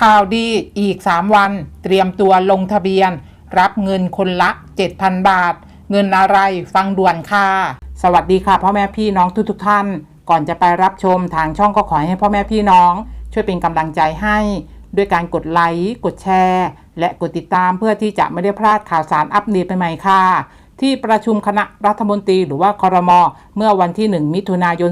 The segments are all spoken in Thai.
ข่าวดีอีก 3 วัน เตรียมตัวลงทะเบียน รับเงินคนละ 7,000 บาท เงินอะไรฟังด่วนค่ะ สวัสดีค่ะพ่อแม่พี่น้องทุกๆท่าน ก่อนจะไปรับชมทางช่องก็ขอให้พ่อแม่พี่น้อง ช่วยเป็นกำลังใจให้ ด้วยการกดไลค์กดแชร์ และกดติดตามเพื่อที่จะไม่ได้พลาดข่าวสารอัปเดตใหม่ๆค่ะ ที่ประชุมคณะรัฐมนตรีหรือว่าคอรมอเมื่อวันที่ 1 มิถุนายน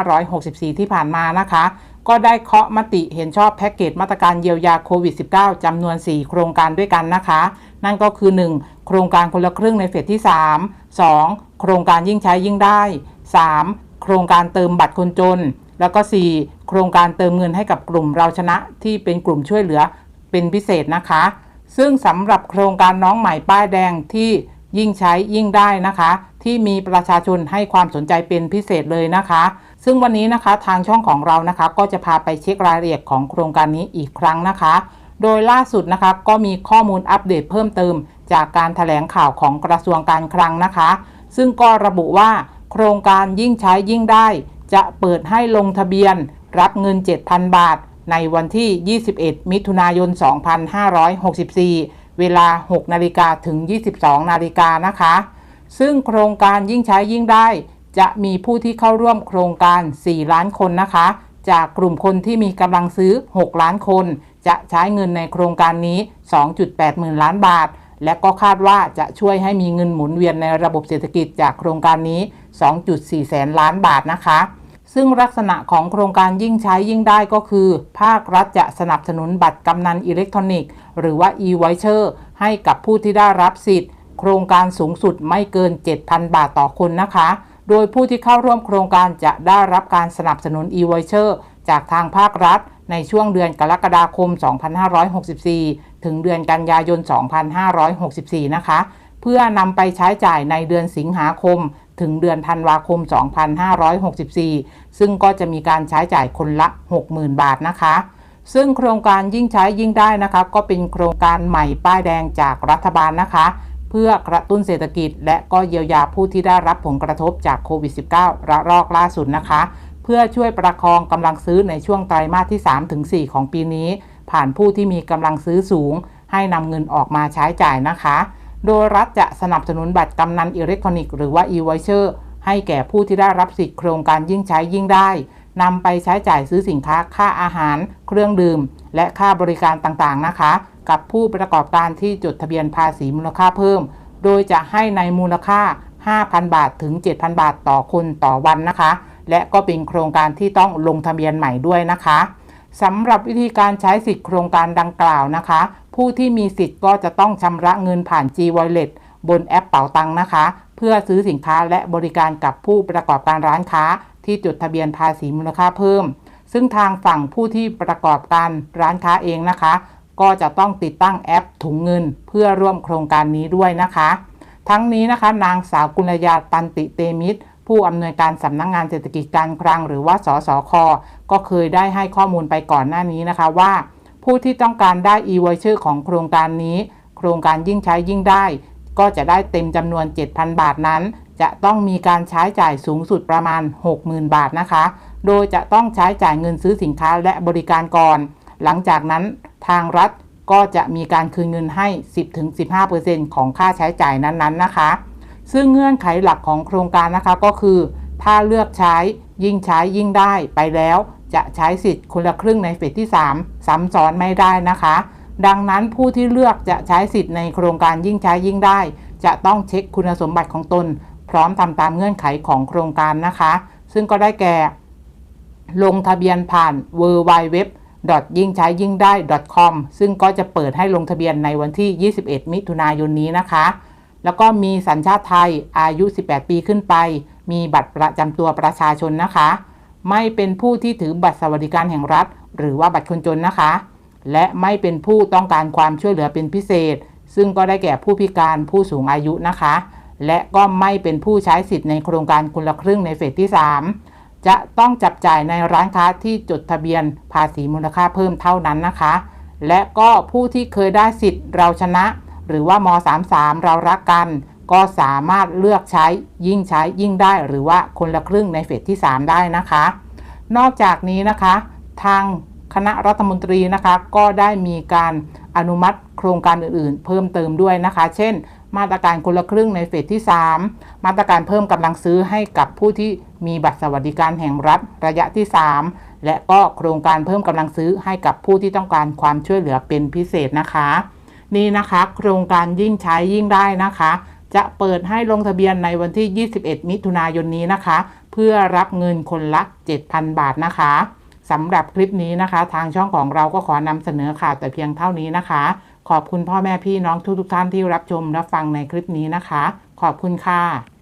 2564 ที่ผ่านมานะคะ ก็ได้เคาะมติเห็นชอบแพ็กเกจมาตรการเยียวยาโควิด -19 จำนวน 4 โครงการด้วยกันนะคะ นั่นก็คือ 1. โครงการคนละครึ่งในเฟสที่ 3 2. โครงการยิ่งใช้ยิ่งได้ 3. โครงการเติมบัตรคนจน แล้วก็ 4. โครงการเติมเงินให้กับกลุ่มเราชนะที่เป็นกลุ่มช่วยเหลือเป็นพิเศษนะคะ ซึ่งสำหรับโครงการน้องใหม่ป้ายแดงที่ ยิ่งใช้ยิ่งได้นะคะ ที่มีประชาชนให้ความสนใจเป็นพิเศษเลยนะคะ ซึ่งวันนี้นะคะทางช่องของเรานะคะ ก็จะพาไปเช็ครายละเอียดของโครงการนี้อีกครั้งนะคะ โดยล่าสุดนะคะก็มีข้อมูลอัปเดตเพิ่มเติม จากการถแถลงข่าวของกระทรวงการคลังนะคะ ซึ่งก็ระบุว่าโครงการยิ่งใช้ยิ่งได้ จะเปิดให้ลงทะเบียน รับเงิน 7,000 บาท ในวันที่ 21 มิถุนายน 2564 เวลา 6 นาฬิกาถึง 22 นาฬิกานะคะ ซึ่งโครงการยิ่งใช้ยิ่งได้ จะมีผู้ที่เข้าร่วมโครงการ 4 ล้านคนนะคะ จากกลุ่มคนที่มีกำลังซื้อ 6 ล้านคน จะใช้เงินในโครงการนี้ 2.8 หมื่นล้านบาท และก็คาดว่าจะช่วยให้มีเงินหมุนเวียนในระบบเศรษฐกิจจากโครงการนี้ 2.4 แสนล้านบาทนะคะ ซึ่งลักษณะของโครงการยิ่งใช้ยิ่งได้ก็คือ ภาครัฐจะสนับสนุนบัตรกำนันอิเล็กทรอนิกส์ หรือว่า e-voucher ให้กับผู้ที่ได้รับสิทธิ์ โครงการสูงสุดไม่เกิน 7,000 บาทต่อคนนะคะ โดยผู้ที่เข้าร่วมโครงการจะได้รับการสนับสนุน e-voucher จากทางภาครัฐ ในช่วงเดือนกรกฎาคม 2564 ถึงเดือนกันยายน 2564 นะคะ เพื่อนำไปใช้จ่ายในเดือนสิงหาคม ถึงเดือนธันวาคม 2564 ซึ่งก็จะมีการใช้จ่ายคนละ 60,000 บาทนะคะ ซึ่งโครงการยิ่งใช้ยิ่งได้นะคะ ก็เป็นโครงการใหม่ป้ายแดงจากรัฐบาลนะคะ เพื่อกระตุ้นเศรษฐกิจ และก็เยียวยาผู้ที่ได้รับผลกระทบจากโควิด -19 ระลอกล่าสุดนะคะ เพื่อช่วยประคองกำลังซื้อในช่วงไตรมาสที่ 3-4 ของปีนี้ ผ่านผู้ที่มีกำลังซื้อสูง ให้นำเงินออกมาใช้จ่ายนะคะ โดยรัฐจะสนับสนุนบัตรกำนันอิเล็กทรอนิกส์หรือว่า e-voucher ให้แก่ผู้ที่ได้รับสิทธิโครงการยิ่งใช้ยิ่งได้นำไปใช้จ่ายซื้อสินค้าค่าอาหาร เครื่องดื่ม และค่าบริการต่างๆนะคะ กับผู้ประกอบการที่จดทะเบียนภาษีมูลค่าเพิ่ม โดยจะให้ในมูลค่า 5,000 บาทถึง 7,000 บาทต่อคนต่อวันนะคะ และก็เป็นโครงการที่ต้องลงทะเบียนใหม่ด้วยนะคะสำหรับวิธีการใช้สิทธิโครงการดังกล่าวนะคะ ผู้ที่มีสิทธิ์ก็จะต้องชำระเงินผ่าน G Wallet บนแอปเป๋าตังนะคะ เพื่อซื้อสินค้าและบริการกับผู้ประกอบการร้านค้า ที่จดทะเบียนภาษีมูลค่าเพิ่ม ซึ่งทางฝั่งผู้ที่ประกอบการร้านค้าเองนะคะ ก็จะต้องติดตั้งแอปถุงเงิน เพื่อร่วมโครงการนี้ด้วยนะคะ ทั้งนี้นะคะนางสาวกุลยาตันติเตมิตรผู้อำนวยการสำนักงงานเศรษฐกิจการคลังหรือว่าสสค ก็เคยได้ให้ข้อมูลไปก่อนหน้านี้นะคะว่า ผู้ที่ต้องการได้ e-voucher ของโครงการนี้ โครงการยิ่งใช้ยิ่งได้ ก็จะได้เต็มจำนวน 7,000 บาทนั้น จะต้องมีการใช้จ่ายสูงสุดประมาณ 60,000 บาทนะคะ โดยจะต้องใช้จ่ายเงินซื้อสินค้าและบริการก่อน หลังจากนั้นทางรัฐก็จะมีการคืนเงินให้ 10-15%ของค่าใช้จ่ายนั้นๆนะคะ ซึ่งเงื่อนไขหลักของโครงการนะคะก็คือ ถ้าเลือกใช้ยิ่งใช้ยิ่งได้ไปแล้ว จะใช้สิทธิ์คนละครึ่งในเฟสที่ 3 ซ้ำซ้อนไม่ได้นะคะ ดังนั้นผู้ที่เลือกจะใช้สิทธิ์ในโครงการยิ่งใช้ยิ่งได้ จะต้องเช็คคุณสมบัติของตน พร้อมทำตามเงื่อนไขของโครงการนะคะ ซึ่งก็ได้แก่ ลงทะเบียนผ่าน w w w ยิ่งใช้ยิ่งได้ .com ซึ่งก็จะเปิดให้ลงทะเบียนในวันที่ 21 มิถุนายนนี้นะคะ แล้วก็มีสัญชาติไทยอายุ 18 ปีขึ้นไป มีบัตรประจำตัวประชาชนนะคะ ไม่เป็นผู้ที่ถือบัตรสวัสดิการแห่งรัฐ หรือว่าบัตรคนจนนะคะ และไม่เป็นผู้ต้องการความช่วยเหลือเป็นพิเศษ ซึ่งก็ได้แก่ผู้พิการผู้สูงอายุนะคะ และก็ไม่เป็นผู้ใช้สิทธิ์ในโครงการคนละครึ่งในเฟสที่ 3 จะต้องจับจ่ายในร้านค้าที่จดทะเบียนภาษีมูลค่าเพิ่มเท่านั้นนะคะ และก็ผู้ที่เคยได้สิทธิ์เราชนะ หรือว่าม 33 เรารักกัน ก็สามารถเลือกใช้ยิ่งใช้ยิ่งได้หรือว่าคนละครึ่งในเฟสที่ 3 ได้นะคะ นอกจากนี้นะคะ ทางคณะรัฐมนตรีนะคะ ก็ได้มีการอนุมัติโครงการอื่นๆ เพิ่มเติมด้วยนะคะ เช่น มาตรการคนละครึ่งในเฟสที่ 3 มาตรการเพิ่มกำลังซื้อให้กับผู้ที่มีบัตรสวัสดิการแห่งรัฐระยะที่ 3 และก็โครงการเพิ่มกำลังซื้อให้กับผู้ที่ต้องการความช่วยเหลือเป็นพิเศษนะคะ นี่นะคะ โครงการยิ่งใช้ยิ่งได้นะคะ จะเปิดให้ลงทะเบียนในวันที่ 21 มิถุนายนนี้นะคะ เพื่อรับเงินคนละ 7,000 บาทนะคะสำหรับคลิปนี้นะคะ ทางช่องของเราก็ขอนำเสนอข่าวแต่เพียงเท่านี้นะคะ ขอบคุณพ่อแม่พี่น้องทุกๆท่านที่รับชมรับฟังในคลิปนี้นะคะ ขอบคุณค่ะ